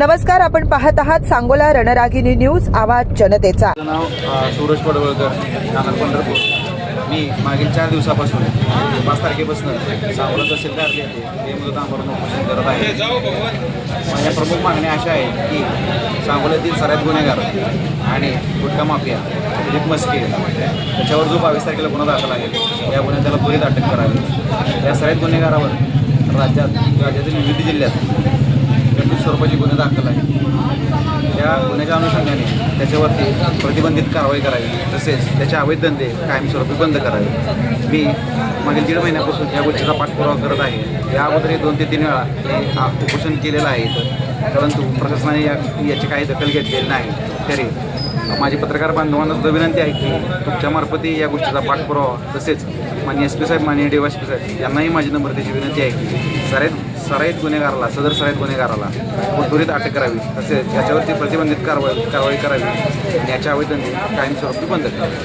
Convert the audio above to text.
नमस्कार आपण पाहत आहात सांगोला रणरागिनी न्यूज आवाज जनतेचा. नाव सूरज पडवळकर नागर पंढरपूर. मी मागील चार दिवसापासून पाच तारखेपासून सांगोला तहसील कार्यालय येथे बेमुदत आंदोलन उपोषण करत आहे माझ्या प्रमुख मागण्या अशा आहेत की सांगोल्यातील सराईत गुन्हेगार आणि गुटखा माफिया दिलीप मस्के त्याच्यावर जो बावीस तारखेला गुन्हा दाखल आहे या गुन्ह्यात त्याला त्वरित अटक करावी. या सराईत गुन्हेगारावर राज्यात राज्यातील विविध जिल्ह्यात गंभीर स्वरूपाचे गुन्हे दाखल आहे या गुन्ह्याच्या अनुषंगाने त्याच्यावरती प्रतिबंधित कारवाई करावी तसेच त्याचे अवैध धंदे कायमस्वरूपी बंद करावे. मी मागील दीड महिन्यापासून या गोष्टीचा पाठपुरावा करत आहे. या अगोदर दोन ते तीन वेळा उपोषण केलेलं आहे परंतु प्रशासनाने या याची काही दखल घेतलेली नाही. तरी माझी पत्रकार बांधवांना सुद्धा विनंती आहे की तुमच्यामार्फतही या गोष्टीचा पाठपुरावा तसेच माननीय एस पी साहेब माननीय डी वाय पी साहेब यांनाही माझी नम्रतेची विनंती आहे की सराईत सराईत गुन्हेगाराला सदर सराईत गुन्हेगाराला त्वरित अटक करावी. तसेच याच्यावरती प्रतिबंधित कारवाई कारवाई करावी आणि याच्या आवेदन कायमस्वरूपी बंद करावी.